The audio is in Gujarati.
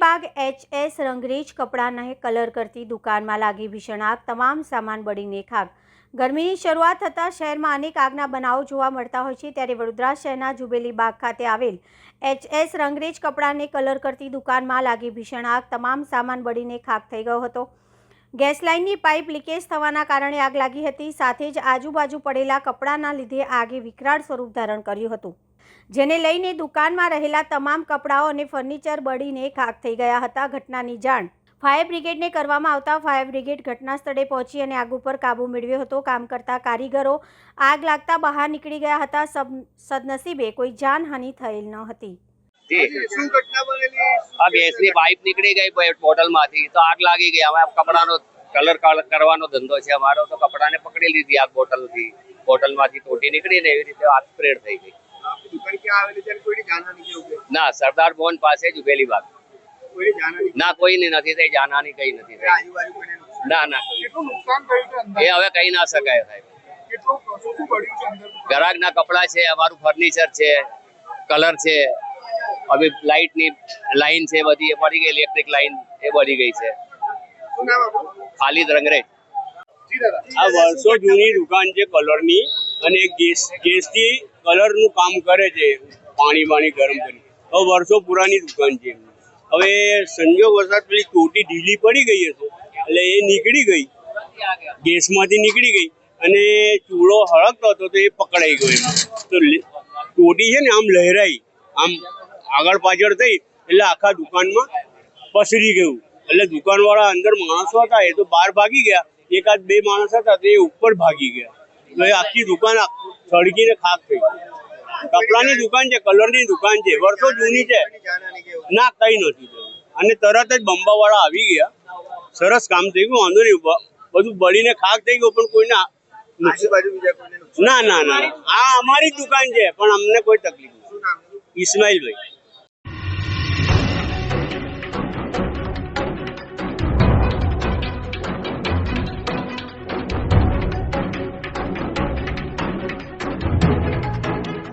બાગ એચ એસ રંગરેજ કપડાને કલર કરતી દુકાનમાં લાગી ભીષણ આગ. તમામ સામાન બળીને ખાક. ગરમીની શરૂઆત થતાં શહેરમાં અનેક આગના બનાવો જોવા મળતા હોય છે. ત્યારે વડોદરા શહેરના જુબેલી બાગ ખાતે આવેલ એચએસ રંગરેજ કપડાને કલર કરતી દુકાનમાં લાગી ભીષણ આગ. તમામ સામાન બળીને ખાક થઈ ગયો હતો. ગેસ લાઇનની પાઇપ લીકેજ થવાના કારણે આગ લાગી હતી. સાથે જ આજુબાજુ પડેલા કપડાના લીધે આગે વિકરાળ સ્વરૂપ ધારણ કર્યું હતું. જેને લઈને દુકાનમાં રહેલા તમામ કપડાઓ અને ફર્નિચર બળીને ખાક થઈ ગયા હતા. ઘટનાની જાણ ફાયર બ્રિગેડને કરવામાં આવતા ફાયર બ્રિગેડ ઘટના સ્થળે પહોંચી અને આગ ઉપર કાબૂ મેળવ્યો હતો. કામ કરતા કારીગરો આગ લાગતા બહાર નીકળી ગયા હતા. સબ, સદનસીબે કોઈ જાનહાનિ થયેલ ન હતી. આ ગેસની પાઇપ નીકળી ગઈ બોટલમાંથી. તો આગ લાગી ગઈ. હવે કપડાનો કલર કરવાનો ધંધો છે અમારો. તો કપડાને પકડી લીધી આગ બોટલથી. બોટલમાંથી નીકળી નીકળીને એવી રીતે આગ સ્પ્રેડ થઈ ગઈ. ના સરદાર ભવન પાસે જ ઉભેલી બાગ. ના કોઈની નથી થઈ. જાનહાની કઈ નથી થઈ. ના ના કોઈ. કેટલું નુકસાન થયું છે અંદર એ હવે કઈ ના શકાય સાહેબ કેટલું શું શું પડ્યું છે અંદર ગ્રાહકના કપડાં છે અમારું ફર્નિચર છે કલર છે. હવે લાઇટની લાઈન છે બધી એ પડી ગઈ ઇલેક્ટ્રિક લાઈન એ બળી ગઈ છે. શું નામ ખાલી રંગરેજ આ વર્ષો જૂની દુકાન છે કલરની અને ગેસ ગેસથી કલરનું કામ કરે છે પાણી બાણી ગરમ કરી. હવે વર્ષો પુરાની દુકાન છે હવે સંજોગ વરસાદ પેલી ટોટી ઢીલી પડી ગઈ હશે એટલે એ નીકળી ગઈ. ગેસમાંથી નીકળી ગઈ અને ચૂડો હળગતો હતો તો એ પકડાઈ ગયો તો ટોટી છે ને આમ લહેરાઈ. આમ આગળ પાછળ થઈ એટલે આખા દુકાનમાં પસરી ગયું. એટલે દુકાનવાળા અંદર માણસો હતા એ તો બહાર ભાગી ગયા. એકાદ બે માણસ હતા તે ઉપર ભાગી ગયા. તો એ આખી દુકાન સળગીને ખાક થઈ. કપડાની દુકાન છે કલરની દુકાન છે વર્ષો જૂની છે. ના કઈ નથી અને તરત જ બંબાવાળા આવી ગયા. સરસ કામ થઈ ગયું વાંધો નહીં. બધું બળીને ખાક થઈ ગયું પણ કોઈને કોઈને નુકસાન ના ના ના આ અમારી દુકાન છે પણ અમને કોઈ તકલીફ નથી. નામ? ઇસ્માઇલભાઈ